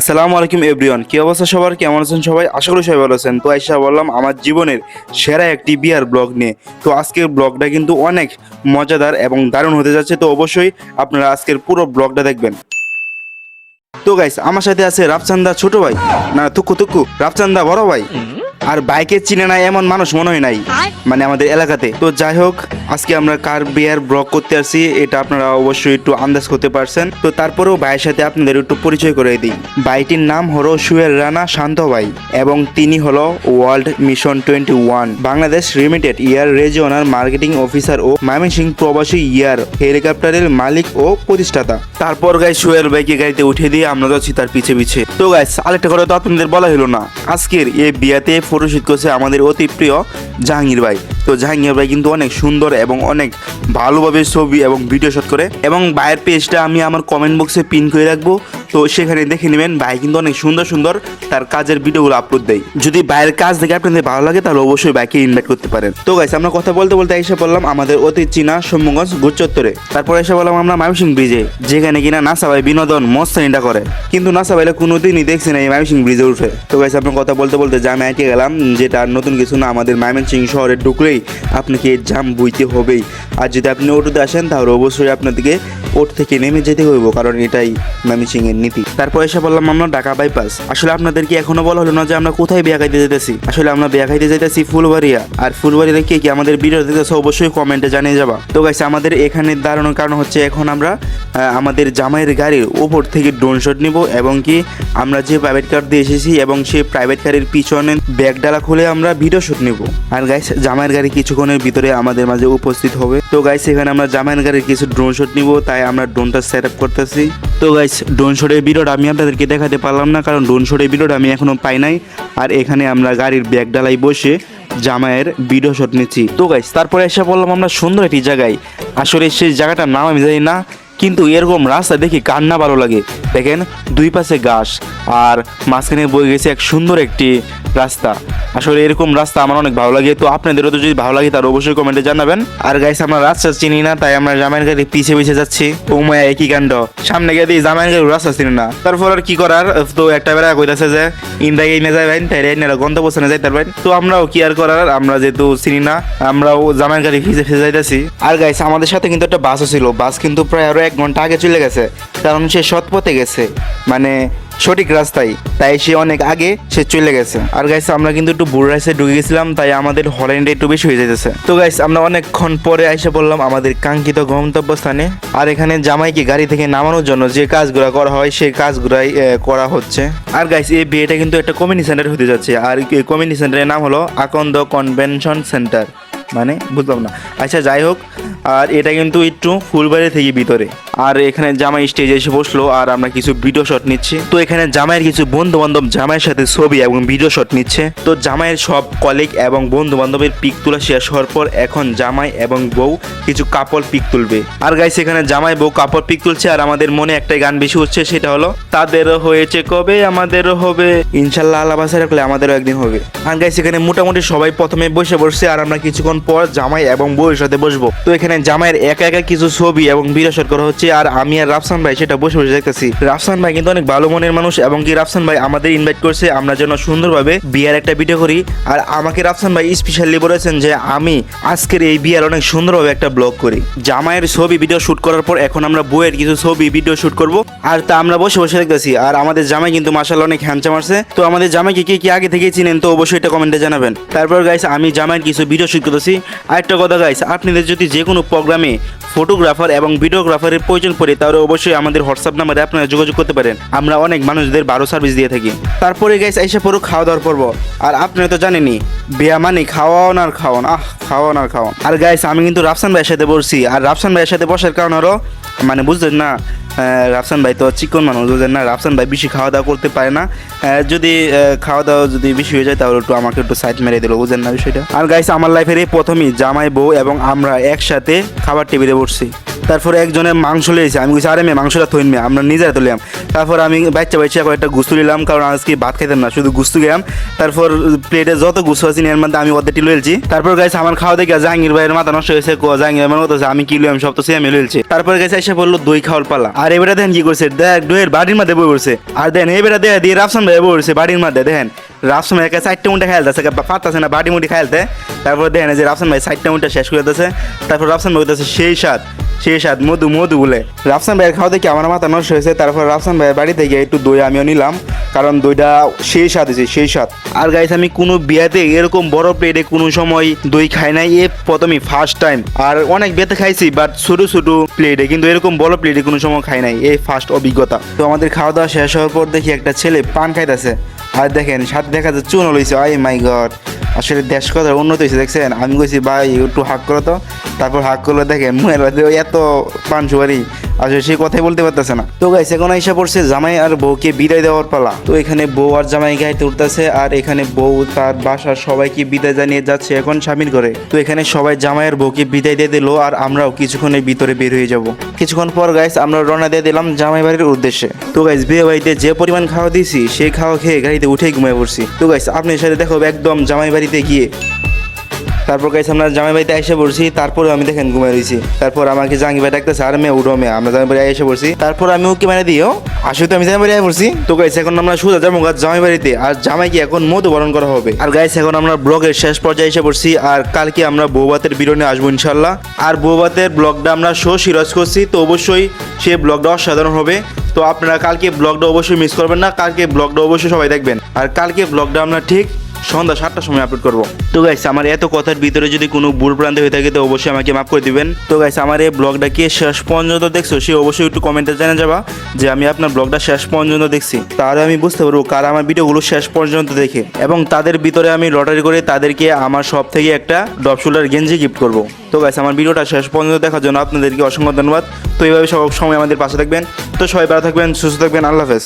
আসসালামু আলাইকুম এভরিওয়ান, কি অবস্থা সবার? কেমন আছেন সবাই? আশা করি সবাই ভালো আছেন। তো আইসা বললাম, আমার জীবনের সেরা একটি বিয়ার ব্লগ নিয়ে। তো আজকের ব্লগটা কিন্তু অনেক মজাদার এবং দারুণ হতে যাচ্ছে। তো অবশ্যই আপনারা আজকের পুরো ব্লগটা দেখবেন। তো গাইস আমার সাথে আছে রাফচান্দা ছোট ভাই। না, থুকু থুকু। রাফচান্দা বড় ভাই। আর বাইকে চিনে না এমন মানুষ মনে হয় নাই মানে আমাদের এলাকাতে। তো যাই হোক আজকে আমরা কার বিয়ার ব্লগ করতে আসছি এটা আপনারা অবশ্যই একটু আন্দাজ করতে পারছেন। তো তারপরেও ভাইয়ের সাথে আপনাদের একটু পরিচয় করে দিই। বাইটির নাম হলো সুয়ের রানা শান্ত ভাই এবং তিনি হলো world mission twenty one Bangladesh limited ইয়ার রেজিওনাল মার্কেটিং অফিসার ও ময়মনসিং প্রবাসী ইয়ার হেলিকপ্টারের মালিক ও প্রতিষ্ঠাতা। তারপর গাই সুয়েল ভাইকে গাড়িতে উঠে দিয়ে আমরা যাচ্ছি তার পিছে পিছে। তো গাইস আরেকটা কথা তো আপনাদের বলা হলো না। আজকের এই বিয়াতে ফটোশুট করছে আমাদের অতি প্রিয় জাহাঙ্গীর ভাই। তো জাহাঙ্গীর ভাই কিন্তু অনেক সুন্দর এবং অনেক ভালোভাবে ছবি এবং ভিডিও শুট করে। এবং ভাইয়ের পেজটা আমি আমার কমেন্ট বক্সে পিন করে রাখব। তো সেখানে দেখে নেবেন ভাই কিন্তু অনেক সুন্দর সুন্দর তার কাজের ভিডিওগুলো আপলোড দেয়। যদি ভাইয়ের কাজ দেখে আপনাদের ভালো লাগে, তাহলে অবশ্যই ভাইকে ইনভাইট করতে পারেন। তো গাইস আমরা কথা বলতে বলতে এসে বললাম আমাদের অতি চীনা সম্মগঞ্জ গুচ্চত্তরে তারপর এসে বললাম আমরা মায়মসিং ব্রিজে যেখানে কিনা নাসা ভাই বিনোদন মস্তানিটা করে। কিন্তু নাসা ভাইলে কোনোদিনই দেখছি না এই মায়মসিং ব্রিজে উঠে। তো গাইস আপনার কথা বলতে বলতে জাম আটকে গেলাম, যেটা নতুন কিছু না, আমাদের ময়মনসিং শহরে ঢুকলেই আপনাকে জাম বইতে হবেই। আর যদি আপনি অটোতে আসেন, তাহলে অবশ্যই আপনাদেরকে ওট থেকে নেমে যেতে হইব, কারণ এটাই ময়মনসিং এর নীতি তারপর এসে বললাম আমরা ঢাকা বাইপাস আসলে আপনাদেরকে এখনও বলা হলো না যে আমরা কোথায় বিয়া খাইতে যেতেছি আসলে আমরা বিয়া খাইতে যেতেছি ফুলবাড়িয়া। আর ফুলবাড়িয়া কে কি আমাদের ভিডিও দেখতেছে অবশ্যই কমেন্টে জানিয়ে যাবা। তো গাইছে আমাদের এখানে দাঁড়ানোর কারণ হচ্ছে এখন আমরা আমাদের জামাইয়ের গাড়ির ওপর থেকে ড্রোন শট নিব এবং কি আমরা যে প্রাইভেট কার দিয়ে এসেছি এবং সেই প্রাইভেট কারের পিছনে ব্যাগ ডালা খুলে আমরা ভিডিও শুট নিব। আর গাইস জামাইয়ের গাড়ি কিছুক্ষণের ভিতরে আমাদের মাঝে উপস্থিত হবে। তো গাইস এখানে আমরা জামাইয়ের গাড়ির কিছু ড্রোন শট নিব, তাই আমরা ড্রোনটা সেট আপ করতেছি। তো গাইস ডোন শটের বিরোড আমি আপনাদেরকে দেখাতে পারলাম না, কারণ ডোন শটের ভিডিওটা আমি এখনও পাই নাই। আর এখানে আমরা গাড়ির ব্যাগ ডালাই বসে জামায়ের ভিডিও শট নিচ্ছি। তো গাইস তারপরে এসে বললাম আমরা সুন্দর একটি জায়গায়। আসলে সেই জায়গাটার নাম আমি জানি না, কিন্তু এরকম রাস্তা দেখি কার না ভালো লাগে। দেখেন, দুই পাশে ঘাস, আর মাঝখানে বয়ে গেছে এক সুন্দর একটি রাস্তা। আসলে এরকম রাস্তা আমার অনেক ভালো লাগে, তো আপনাদেরও তো যদি ভালো লাগে তার অবশ্যই কমেন্টে জানাবেন। আর গাইস আমরা রাস্তা চিনি না, তাই আমরা জামাইয়ের গাড়ি পিছে পিছে যাচ্ছি। ও মায়া, একই কাণ্ড। সামনে গিয়ে দিই জামাইয়ের গাড়ি রাস্তা চিনি না। তারপর আর কি করার? তো একটা বেলা কইতাছে যে ইন্দাকে ইনে যাবেন তাই এনে গন্তব্যস্থানে যাইতে পারবেন তো আমরাও কি আর করার? আমরা যেহেতু চিনি না, আমরাও জামাইয়ের গাড়ি ভিজে ভিজে যাইতেছি। আর গাইস আমাদের সাথে কিন্তু একটা বাসও ছিল। বাস কিন্তু প্রায় আরও এক ঘণ্টা আগে চলে গেছে। কারণ সে সৎ পথে গেছে। মানে সঠিক রাস্তায়। তাই সে অনেক আগে সে চলে গেছে। আর গাইস আমরা কিন্তু একটু বুড় রাইসে ঢুকে গেছিলাম, তাই আমাদের হল্যান্ডে একটু বেশি হয়ে যেতেছে তো গাইস আমরা অনেকক্ষণ পরে এসে বললাম আমাদের কাঙ্ক্ষিত গন্তব্য স্থানে আর এখানে জামাইকে গাড়ি থেকে নামানোর জন্য যে কাজগুলো করা হয়, সেই কাজগুলাই করা হচ্ছে। আর গাইস এই বিয়েটা কিন্তু একটা কমিউনিটি সেন্টার হতে যাচ্ছে। আর এই কমিউনিটি সেন্টারের নাম হলো আকন্দ কনভেনশন সেন্টার মানে বুঝলাম না। আচ্ছা যাই হোক, আর এটা কিন্তু একটু ফুলবাড়ি থেকে ভিতরে। আর এখানে জামাই স্টেজে এসে বসল, আর আমরা কিছু ভিডিও শট নিচ্ছি। তো এখানে জামাইয়ের কিছু বন্ধু বান্ধব জামাইয়ের সাথে ছবি এবং ভিডিও শট নিচ্ছে। তো জামাইয়ের সব কলিগ এবং বন্ধু বান্ধবের পিক তোলা শেষ হওয়ার পর এখন জামাই এবং বউ কিছু কাপড় পিক তুলবে। আর গাইস এখানে জামাই, বউ কাপড় পিক তুলছে, আর আমাদের মনে একটাই গান বেশি হচ্ছে, সেটা হলো তাদেরও হয়েছে কবে আমাদেরও হবে। ইনশাল্লাহ, আল্লাহ বাসা রাখলে আমাদেরও একদিন হবে। আর গাইস এখানে মোটামুটি সবাই প্রথমে বসে বসছে, আর আমরা কিছুক্ষণ পর জামাই এবং বউয়ের সাথে বসবো। তো এখানে জামাইয়ের একা একা কিছু ছবি এবং ভিডিও করা হচ্ছে, আর আমি আর রাফসান ভাই সেটা বসে বসে দেখতেছি। রাফসান ভাই কিন্তু অনেক ভালো মনের মানুষ এবং কি রাফসান ভাই আমাদের ইনভাইট করছে, আমরা যেন সুন্দরভাবে বিয়ার একটা ভিডিও করি। আর আমাকে রাফসান ভাই স্পেশালি বলেছেন যে আমি আজকের এই বিয়ার অনেক সুন্দরভাবে একটা ব্লগ করি। জামাইয়ের ছবি ভিডিও শুট করার পর এখন আমরা বইয়ের কিছু ছবি ভিডিও শুট করব, আর তা আমরা বসে বসে দেখতেছি। আর আমাদের জামাই কিন্তু মাসাল অনেক হ্যান্ডসাম আছে। তো আমাদের জামাইকে কি কি আগে থেকে চিনেন তো অবশ্যই এটা কমেন্টে জানাবেন। তারপর গাইস আমি জামাইয়ের কিছু ভিডিও শুট করতেছি। আরেকটা কথা গাইস আপনাদের যদি যে কোনো প্রোগ্রামে ফটোগ্রাফার এবং ভিডিওগ্রাফারের প্রয়োজন পড়ে, তাহলে অবশ্যই আমাদের হোয়াটসঅ্যাপ নাম্বারে আপনারা যোগাযোগ করতে পারেন। আমরা অনেক মানুষদের বারো সার্ভিস দিয়ে থাকি। তারপরে গাইস এসে পড়ো খাওয়া দাওয়ার পর্ব। আর আপনারা তো জানেনই, বিয়া মানে খাওয়ান আর খাওয়ান আহ খাওয়ান আর খাওয়ান আর গাইস আমি কিন্তু রাফসান ভাইয়ের সাথে বসছি। আর রাফসান ভাইয়ের সাথে বসার কারণ হলো মানে বুঝলেন না রাফসান ভাই তো চিকন মানুষ, বুঝলেন না? রাফসান ভাই বেশি খাওয়া দাওয়া করতে পারে না। যদি খাওয়া দাওয়া যদি বেশি হয়ে যায়, তাহলে একটু আমাকে একটু সাইড মেরে দিল, বুঝলেন না বিষয়টা? আর গাইস আমার লাইফের এই প্রথমেই জামাই বউ এবং আমরা একসাথে খাবার টেবিলে বসছি। তারপর একজনের মাংস লিয়েছে। আমি বলছি আরে মেয়ে, মাংসটা থইন মেয়ে, আমরা নিজেরা তুলিলাম তারপর আমি বাচ্চা বাচ্চা কয়েকটা গুস্তু নিলাম, কারণ আজকে ভাত খাইতাম না, শুধু গুস্তু গেলাম তারপর প্লেটে যত গুস্তু আছে এর মধ্যে আমি অর্ধেকটি লইলছি তারপর গাইছে আমার খাওয়া দেখে জাহাঙ্গীর ভাইয়ের মাথা নষ্ট হয়েছে জাহাঙ্গীর ভাইয়ের মতো আমি কি লইলাম সব তো সে আমি লইলছি তারপর গাইছে এসে বলল, দই খাওয়ার পালা। আর এবারে দেখেন কি করছে, দেখ, দইয়ের বাড়ির মধ্যে বই করছে আর দেখেন, এবারে দেখ দিয়ে রাফসান ভাই বই করছে বাড়ির মধ্যে, দেখেন। রাফসান ভাই চারটে মুন্ডা খেলতেছে পারতেছে না বাড়ি মুন্ডি খেলতে তারপর দেখেন যে রাফসান ভাই চারটে মুন্ডা শেষ করে দিতেছে। তারপর রাফসান ভাই সেই স্বাদ। সেই স্বাদ, মধু মধু বলে। রাফসান ভাইয়ের খাওয়া দেখে আমার মাথা নষ্ট হয়েছে, তারপর রাফসান ভাইয়ের বাড়ি থেকে একটু দই আমিও নিলাম, কারণ দইটা সেই স্বাদ হয়েছে, সেই স্বাদ। আর গাইস আমি কোনো বিয়াতে এরকম বড় প্লেটে কোনো সময় দই খাই নাই, এ প্রথমই ফার্স্ট টাইম আর অনেক বেতে খাইছি বাট ছোটো ছোটো প্লেটে কিন্তু এরকম বড় প্লেটে কোনো সময় খাই নাই এই ফার্স্ট অভিজ্ঞতা। তো আমাদের খাওয়া দাওয়া শেষ হওয়ার পর দেখি একটা ছেলে পান খাইতেছে। আর দেখেন, সাথে দেখা যাচ্ছে চুন লইছে আই মাই গড। আসলে দেশ কথা উন্নত হয়েছে, দেখছেন? আমি কইছি, ভাই, একটু হাক করো তো। তারপর হাক করলে, দেখেন মহিলাদের এত পান সুপারি। আসলে সেই কথাই বলতে পারতেছে না। তো গাইছে এখন এসে পড়ছে জামাই আর বউকে বিদায় দেওয়ার পালা। তো এখানে বউ আর জামাই গাইতে উঠতেছে আর এখানে বউ তার বাসার সবাইকে বিদায় জানিয়ে যাচ্ছে এখন স্বামীর ঘরে। তো এখানে সবাই জামাই আর বউকে বিদায় দিয়ে দিল আর আমরাও কিছুক্ষণের ভিতরে বের হয়ে যাব। কিছুক্ষণ পর গাইস আমরা রওনা দিয়ে দিলাম জামাই বাড়ির উদ্দেশ্যে। তো গাইস বিয়ে বাড়িতে যে পরিমাণ খাওয়া দিয়েছি সেই খাওয়া খেয়ে গাড়িতে উঠেই ঘুমিয়ে পড়ছি। তো গাইস আপনার সাথে দেখো একদম জামাই বাড়িতে গিয়ে। তারপর গাইস আমরা জামাই বাড়িতে এসে পড়ছি, তারপরে আমি দেখেন ঘুমিয়ে রয়েছি। তারপর আমাকে জাঙ্গি ভাই ডাকতেছে, আর মেয়ে, উঠো মেয়ে। আমরা জামাই বাড়ি এসে পড়ছি। তারপর আমি ওকে মানে দিও আসলে তো, আমি জামাই বাড়ি পড়ছি। তো গাইস এখন আমরা সোজা যাব জামাই বাড়িতে, আর জামাইকে এখন মধু বরণ করা হবে। আর গাইস এখন আমরা ব্লগের শেষ পর্যায়ে এসে পড়ছি, আর কালকে আমরা বৌবাতের বিরনে আসব ইনশাল্লাহ আর বৌবাতের ব্লগটা আমরা শো সিরাজ করছি, তো অবশ্যই সেই ব্লগটা অসাধারণ হবে। তো আপনারা কালকে ব্লগটা অবশ্যই মিস করবেন না, কালকে ব্লগটা অবশ্যই সবাই দেখবেন। আর কালকে ব্লগটা আমরা ঠিক সন্ধ্যা সাতটার সময় আপলোড করব। তো গাইস আমার এত কথার ভিতরে যদি কোনো ভুল প্রান্ত হয়ে থাকে, তো অবশ্যই আমাকে মাফ করে দিবেন। তো গাইস আমার এই ব্লগটা কে শেষ পর্যন্ত দেখছ? সে অবশ্যই একটু কমেন্টে জানা যাবা যে আমি আপনার ব্লগটা শেষ পর্যন্ত দেখছি। তাহলে আমি বুঝতে পারব কারা আমার ভিডিওগুলো শেষ পর্যন্ত দেখে। এবং তাদের ভিতরে আমি লটারি করে তাদেরকে আমার সব থেকে একটা ডপ শোল্ডার গেঞ্জি গিফট করব। তো গাইস আমার ভিডিওটা শেষ পর্যন্ত দেখার জন্য আপনাদেরকে অসংখ্য ধন্যবাদ। তো এইভাবে সব সময় আমাদের পাশে থাকবেন। তো সবাই ভালো থাকবেন, সুস্থ থাকবেন, আল্লাহ হাফেজ।